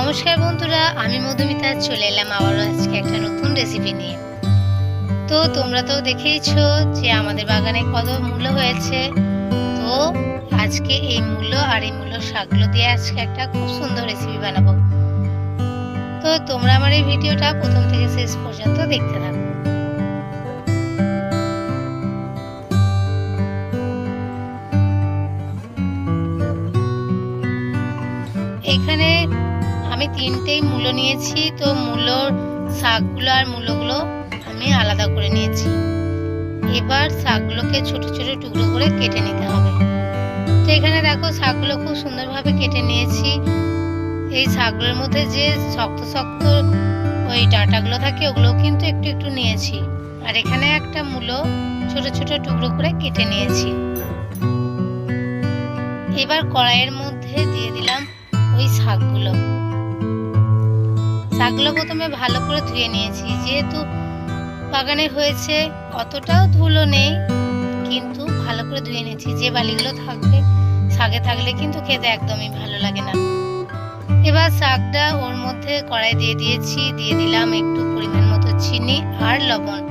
নমস্কার বন্ধুরা, আমি মধুমিতা, চলে এলাম আবারও আজকে একটা নতুন রেসিপি নিয়ে। তো তোমরা তো দেখেইছো যে আমাদের বাগানে কত মূল্য হয়েছে। তো আজকে এই মূল্য আর এই মূল্য শাকগুলো দিয়ে আজকে একটা খুব সুন্দর রেসিপি বানাবো। তো তোমরা আমার এই ভিডিওটা প্রথম থেকে শেষ পর্যন্ত দেখতে থাকো। এখানে আমি তিনটেই মূলো নিয়েছি, তো মূলোর শাকগুলো আর মূলোগুলো আমি আলাদা করে নিয়েছি। এবার শাকগুলোকে ছোট ছোট টুকরো করে কেটে নিতে হবে। তো এখানে দেখো শাকগুলো খুব সুন্দরভাবে কেটে নিয়েছি। এই শাকগুলোর মধ্যে যে শক্ত শক্ত ওই ডাঁটাগুলো থাকে ওগুলো কিন্তু একটু একটু নিয়েছি। আর এখানে একটা মূলো ছোট ছোট টুকরো করে কেটে নিয়েছি। এবার কড়াইয়ের মধ্যে দিয়ে দিলাম ওই শাকগুলো। শাকগুলো প্রথমে ভালো করে ধুয়ে নিয়েছি। যেহেতু বাগানে হয়েছে, অতটাও ধুলো নেই, কিন্তু ভালো করে ধুয়ে নিয়েছি। যে বালিগুলো থাকবে, শাকে থাকলে কিন্তু খেতে একদমই ভালো লাগে না। এবার শাকটা ওর মধ্যে কড়াই দিয়ে দিয়েছি, দিয়ে দিলাম একটু পরিমাণ মতো চিনি আর লবণ।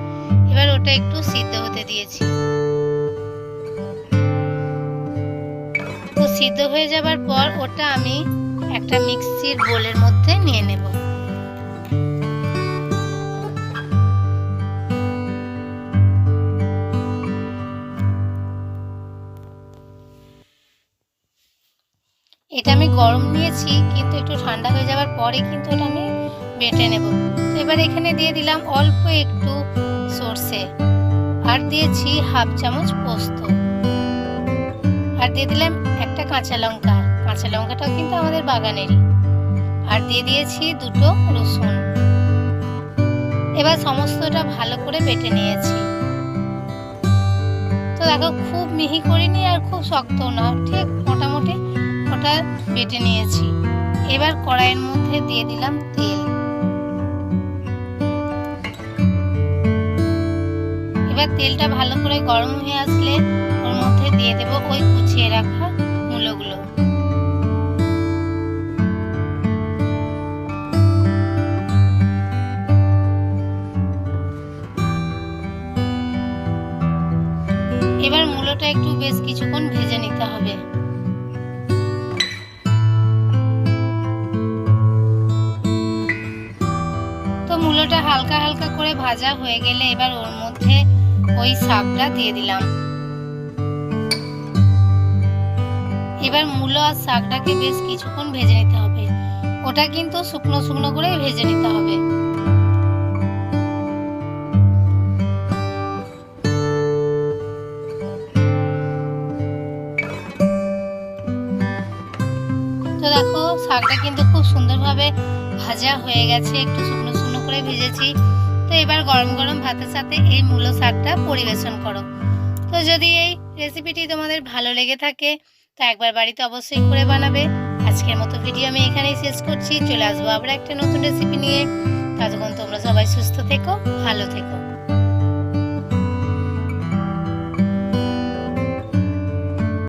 এবার ওটা একটু সিদ্ধ হতে দিয়েছি। তো সিদ্ধ হয়ে যাবার পর ওটা আমি একটা মিক্সির বোলের মধ্যে নিয়ে নেব। এটা আমি গরম নিয়েছি কিন্তু একটু ঠান্ডা হয়ে যাওয়ার পরে কিন্তু এটা আমি বেটে নেব। এবার এখানে দিয়ে দিলাম অল্প একটু সর্ষে আর দিয়েছি হাফ চামচ পোস্ত। আর দিয়ে দিলাম একটা কাঁচা লঙ্কা, কাঁচা লঙ্কাটাও কিন্তু আমাদের বাগানেরই। আর দিয়ে দিয়েছি দুটো রসুন। এবার সমস্তটা ভালো করে বেটে নিয়েছি। তো দেখো, খুব মিহি করিনি আর খুব শক্ত না, ঠিক মোটামুটি ওটা বেটে নিয়েছি। এবার কড়াইয়ের মধ্যে দিয়ে দিলাম তেল। এবার তেলটা ভালো করে গরম হয়ে আসলে ওর মধ্যে দিয়ে দেব ওই কুচিয়ে রাখা মূলগুলো। এবার মূলোটা একটু বেশ কিছুক্ষণ ভেজে নিতে হবে। মূলোটা হালকা হালকা করে ভাজা হয়ে গেলে এবার ওর মধ্যে ওই শাকটা দিয়ে দিলাম। এবার মূলো আর শাকটাকে বেশ কিছুক্ষণ ভেজে নিতে হবে। ওটা কিন্তু শুকনো শুকনো করে ভেজে নিতে হবে। তো দেখো, শাকটা কিন্তু খুব সুন্দরভাবে ভাজা হয়ে গেছে, একটু শুকনো করে ভিজেছি। তো এবার গরম গরম ভাতের সাথে এই মূলো শাকটা পরিবেশন করো। তো যদি এই রেসিপিটি তোমাদের ভালো লেগে থাকে, তো একবার বাড়িতে অবশ্যই করে বানাবে। আজকের মতো ভিডিও আমি এখানেই শেষ করছি। চলে আসব আবার একটা নতুন রেসিপি নিয়ে। ততক্ষণ তোমরা সবাই সুস্থ থেকো, ভালো থেকো।